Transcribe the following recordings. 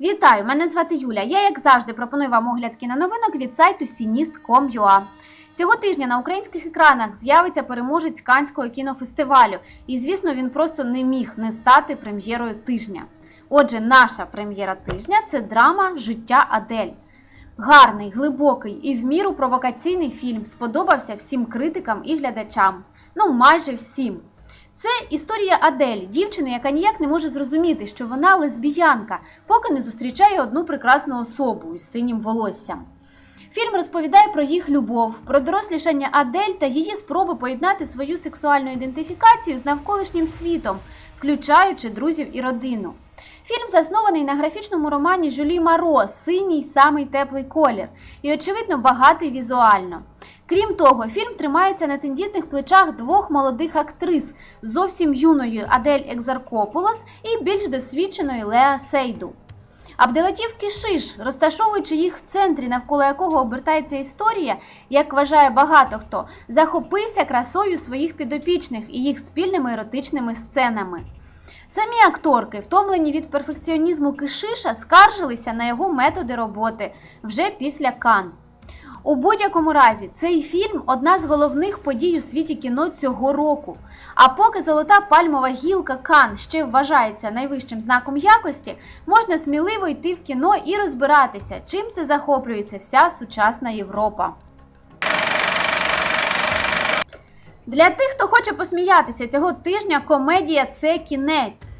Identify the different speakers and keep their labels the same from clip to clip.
Speaker 1: Вітаю! Мене звати Юля. Я, як завжди, пропоную вам огляд кіноновинок від сайту Sinist.com.ua. Цього тижня на українських екранах з'явиться переможець Канського кінофестивалю, і звісно, він просто не міг не стати прем'єрою тижня. Отже, наша прем'єра тижня це драма Життя Адель. Гарний, глибокий і в міру провокаційний фільм сподобався всім критикам і глядачам. Ну, майже всім. Це історія Адель, дівчини, яка ніяк не може зрозуміти, що вона лесбіянка, поки не зустрічає одну прекрасну особу із синім волоссям. Фільм розповідає про їх любов, про дорослішання Адель та її спроби поєднати свою сексуальну ідентифікацію з навколишнім світом, включаючи друзів і родину. Фільм заснований на графічному романі Жюлі Маро Синій самий теплий колір і, очевидно, багатий візуально. Крім того, фільм тримається на тендітних плечах двох молодих актрис зовсім юної Адель Екзаркополос і більш досвідченої Леа Сейду. Абделатів Кішиш, розташовуючи їх в центрі, навколо якого обертається історія, як вважає багато хто, захопився красою своїх підопічних і їх спільними еротичними сценами. Самі акторки, втомлені від перфекціонізму Кишиша, скаржилися на його методи роботи вже після Кан. У будь-якому разі, цей фільм одна з головних подій у світі кіно цього року. А поки золота пальмова гілка Кан ще вважається найвищим знаком якості, можна сміливо йти в кіно і розбиратися, чим це захоплюється вся сучасна Європа. Для тих, хто хоче посміятися цього тижня, комедія це кінець.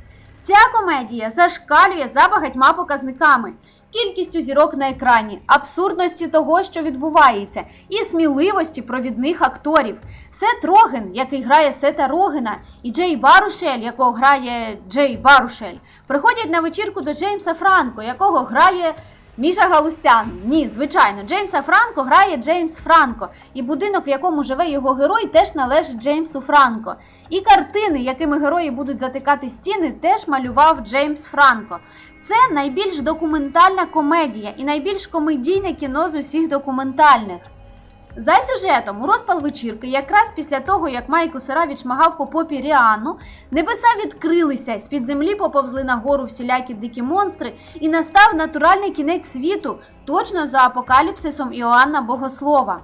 Speaker 1: Ця комедія зашкалює за багатьма показниками. Кількістю зірок на екрані, абсурдності того, що відбувається, і сміливості провідних акторів. Сет Роген, який грає Сета Рогена, і Джей Барушель, якого грає Джей Барушель, приходять на вечірку до Джеймса Франко, якого грає Міша Галустян. Ні, звичайно, Джеймса Франко грає Джеймс Франко, і будинок, в якому живе його герой, теж належить Джеймсу Франко. І картини, якими герої будуть затикати стіни, теж малював Джеймс Франко. Це найбільш документальна комедія і найбільш комедійне кіно з усіх документальних. За сюжетом, у розпал вечірки, якраз після того, як Майкл Сера відшмагав по попі Ріану, небеса відкрилися, з-під землі поповзли нагору всілякі дикі монстри, і настав натуральний кінець світу, точно за апокаліпсисом Іоанна Богослова.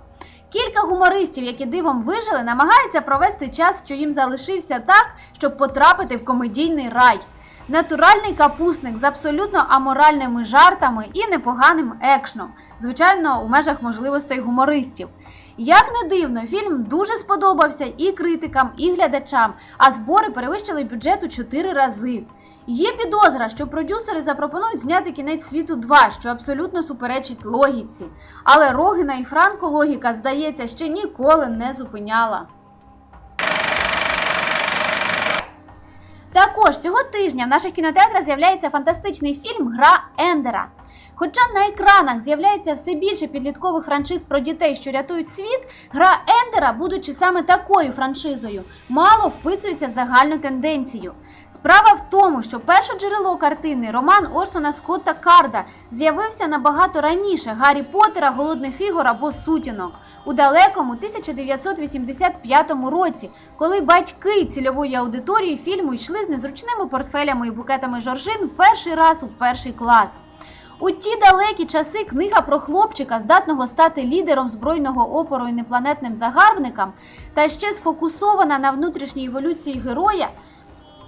Speaker 1: Кілька гумористів, які дивом вижили, намагаються провести час, що їм залишився так, щоб потрапити в комедійний рай. Натуральний капусник з абсолютно аморальними жартами і непоганим екшном, звичайно, у межах можливостей гумористів. Як не дивно, фільм дуже сподобався і критикам, і глядачам, а збори перевищили бюджет у 4 рази. Є підозра, що продюсери запропонують зняти кінець світу 2, що абсолютно суперечить логіці. Але Рогина і Франко логіка, здається, ще ніколи не зупиняла. Також цього тижня в наших кінотеатрах з'являється фантастичний фільм Гра Ендера. Хоча на екранах з'являється все більше підліткових франшиз про дітей, що рятують світ, гра Ендера, будучи саме такою франшизою, мало вписується в загальну тенденцію. Справа в тому, що перше джерело картини, роман Орсона Скотта Карда, з'явився набагато раніше Гаррі Поттера, Голодних ігор або Сутінок у далекому 1985 році, коли батьки цільової аудиторії фільму йшли з незручними портфелями і букетами жоржин перший раз у перший клас. У ті далекі часи книга про хлопчика, здатного стати лідером збройного опору інопланетним загарбникам, та ще сфокусована на внутрішній еволюції героя,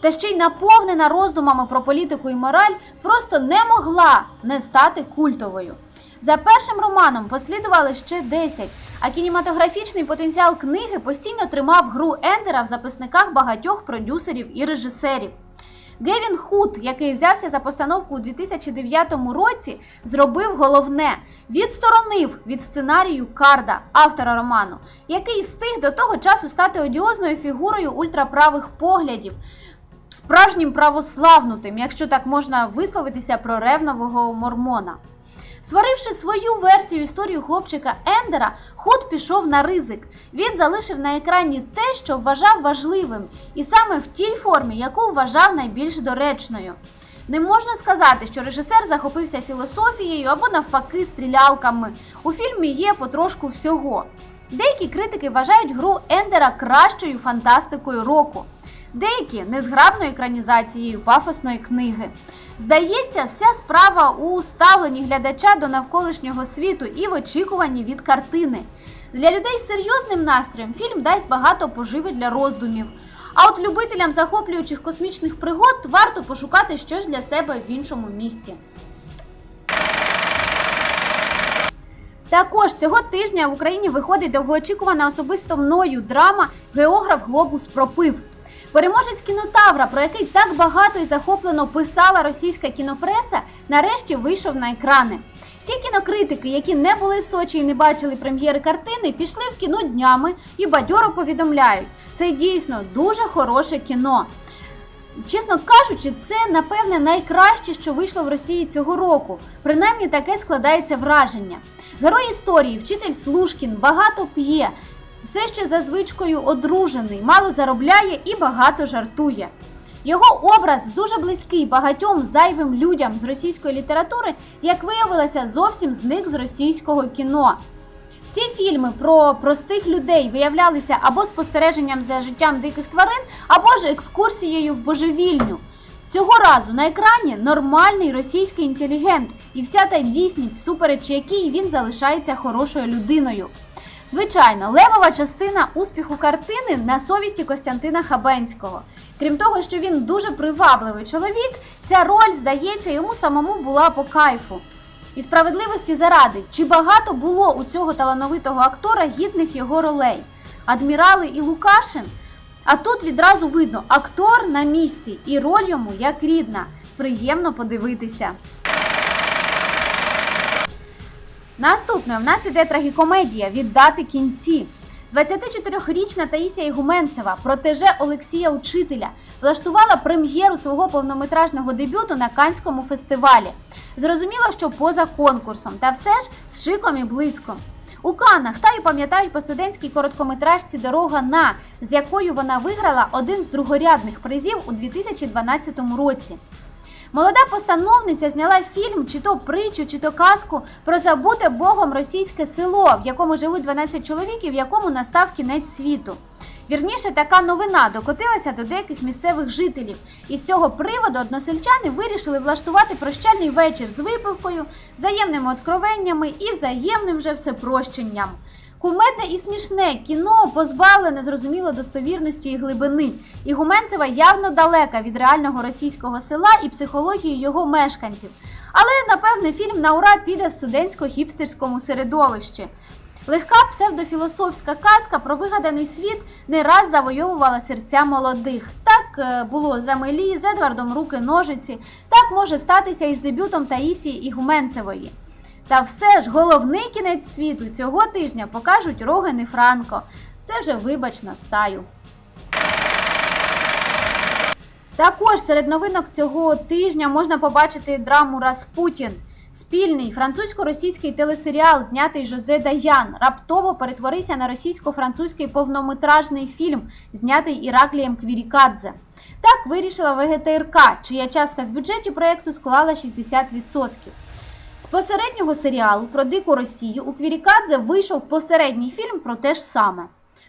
Speaker 1: та ще й наповнена роздумами про політику і мораль, просто не могла не стати культовою. За першим романом послідували ще 10, а кінематографічний потенціал книги постійно тримав гру Ендера в записниках багатьох продюсерів і режисерів. Гевін Худ, який взявся за постановку у 2009 році, зробив головне відсторонив від сценарію Карда, автора роману, який встиг до того часу стати одіозною фігурою ультраправих поглядів, справжнім православнутим, якщо так можна висловитися про ревнового мормона. Створивши свою версію історії хлопчика Ендера, Худ пішов на ризик. Він залишив на екрані те, що вважав важливим, і саме в тій формі, яку вважав найбільш доречною. Не можна сказати, що режисер захопився філософією або навпаки стрілялками. У фільмі є потрошку всього. Деякі критики вважають гру Ендера кращою фантастикою року. Деякі незграбною екранізацією пафосної книги. Здається, вся справа у ставленні глядача до навколишнього світу і в очікуванні від картини. Для людей з серйозним настроєм фільм дасть багато поживи для роздумів. А от любителям захоплюючих космічних пригод варто пошукати щось для себе в іншому місці. Також цього тижня в Україні виходить довгоочікувана особисто мною драма Географ Глобус пропив. Переможець кінотавра, про який так багато і захоплено писала російська кінопреса, нарешті вийшов на екрани. Ті кінокритики, які не були в Сочі і не бачили прем'єри картини, пішли в кіно днями і бадьоро повідомляють, це дійсно дуже хороше кіно. Чесно кажучи, це напевне найкраще, що вийшло в Росії цього року. Принаймні таке складається враження. Герой історії, вчитель Слушкін, багато п'є, все ще за звичкою одружений, мало заробляє і багато жартує. Його образ дуже близький багатьом зайвим людям з російської літератури, як виявилося, зовсім зник з російського кіно. Всі фільми про простих людей виявлялися або спостереженням за життям диких тварин, або ж екскурсією в божевільню. Цього разу на екрані нормальний російський інтелігент і вся та дійсність, всупереч якій він залишається хорошою людиною. Звичайно, левова частина успіху картини на совісті Костянтина Хабенського. Крім того, що він дуже привабливий чоловік, ця роль, здається, йому самому була по кайфу. І справедливості заради, чи багато було у цього талановитого актора гідних його ролей? Адмірали і Лукашин. А тут відразу видно, актор на місці і роль йому як рідна. Приємно подивитися. Наступною в нас іде трагікомедія Віддати кінці. 24-річна Таїсія Ігуменцева, протеже Олексія Учителя, влаштувала прем'єру свого повнометражного дебюту на Канському фестивалі. Зрозуміло, що поза конкурсом, та все ж з шиком і близько. У Каннах та й пам'ятають по студентській короткометражці Дорога на з якою вона виграла один з другорядних призів у 2012 році. Молода постановниця зняла фільм, чи то притчу, чи то казку про забуте Богом російське село, в якому живуть 12 чоловік і в якому настав кінець світу. Вірніше, така новина докотилася до деяких місцевих жителів, і з цього приводу односельчани вирішили влаштувати прощальний вечір з випивкою, взаємними откровеннями і взаємним же всепрощенням. Кумедне і смішне кіно позбавлене зрозуміло достовірності і глибини. І Гуменцева явно далека від реального російського села і психології його мешканців. Але напевне фільм на ура піде в студентсько-хіпстерському середовищі. Легка псевдофілософська казка про вигаданий світ не раз завойовувала серця молодих. Так е, було за Мелі, з Едвардом Руки Ножиці, так може статися і з дебютом Таїсії Ігуменцевої. Та все ж головний кінець світу цього тижня покажуть Роген і Франко. Це вже вибач на стаю. Також серед новинок цього тижня можна побачити драму Распутін. Спільний французько-російський телесеріал, знятий Жозе Даян, раптово перетворився на російсько-французький повнометражний фільм, знятий Іраклієм Квірікадзе. Так вирішила ВГТРК, чия частка в бюджеті проєкту склала 60%. З посереднього серіалу про дику Росію у Квірікадзе вийшов посередній фільм про те ж саме.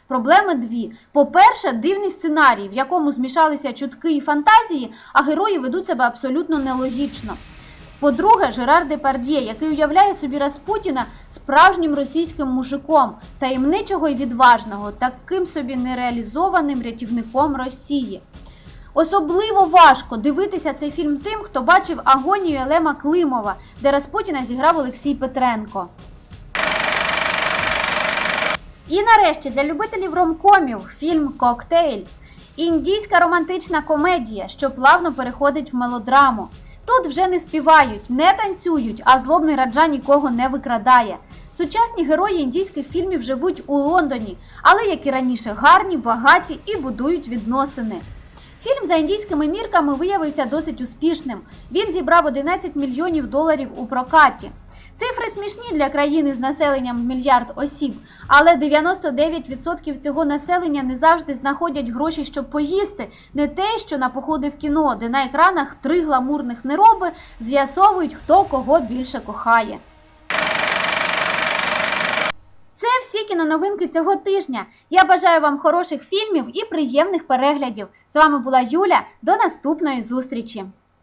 Speaker 1: Проблеми дві: по-перше, дивний сценарій, в якому змішалися чутки і фантазії, а герої ведуть себе абсолютно нелогічно. По-друге, Жерар Депардє, який уявляє собі Распутіна справжнім російським мужиком, таємничого і відважного, таким собі нереалізованим рятівником Росії. Особливо важко дивитися цей фільм тим, хто бачив агонію Елема Климова, де Распутіна зіграв Олексій Петренко. І нарешті для любителів ромкомів фільм Коктейль. Індійська романтична комедія, що плавно переходить в мелодраму. Тут вже не співають, не танцюють, а злобний раджа нікого не викрадає. Сучасні герої індійських фільмів живуть у Лондоні, але як і раніше гарні, багаті і будують відносини. Фільм за індійськими мірками виявився досить успішним. Він зібрав 11 мільйонів доларів у прокаті. Цифри смішні для країни з населенням в мільярд осіб, але 99% цього населення не завжди знаходять гроші, щоб поїсти. Не те, що на походи в кіно, де на екранах три гламурних нероби з'ясовують, хто кого більше кохає. Це всі кіноновинки цього тижня. Я бажаю вам хороших фільмів і приємних переглядів. З вами була Юля. До наступної зустрічі!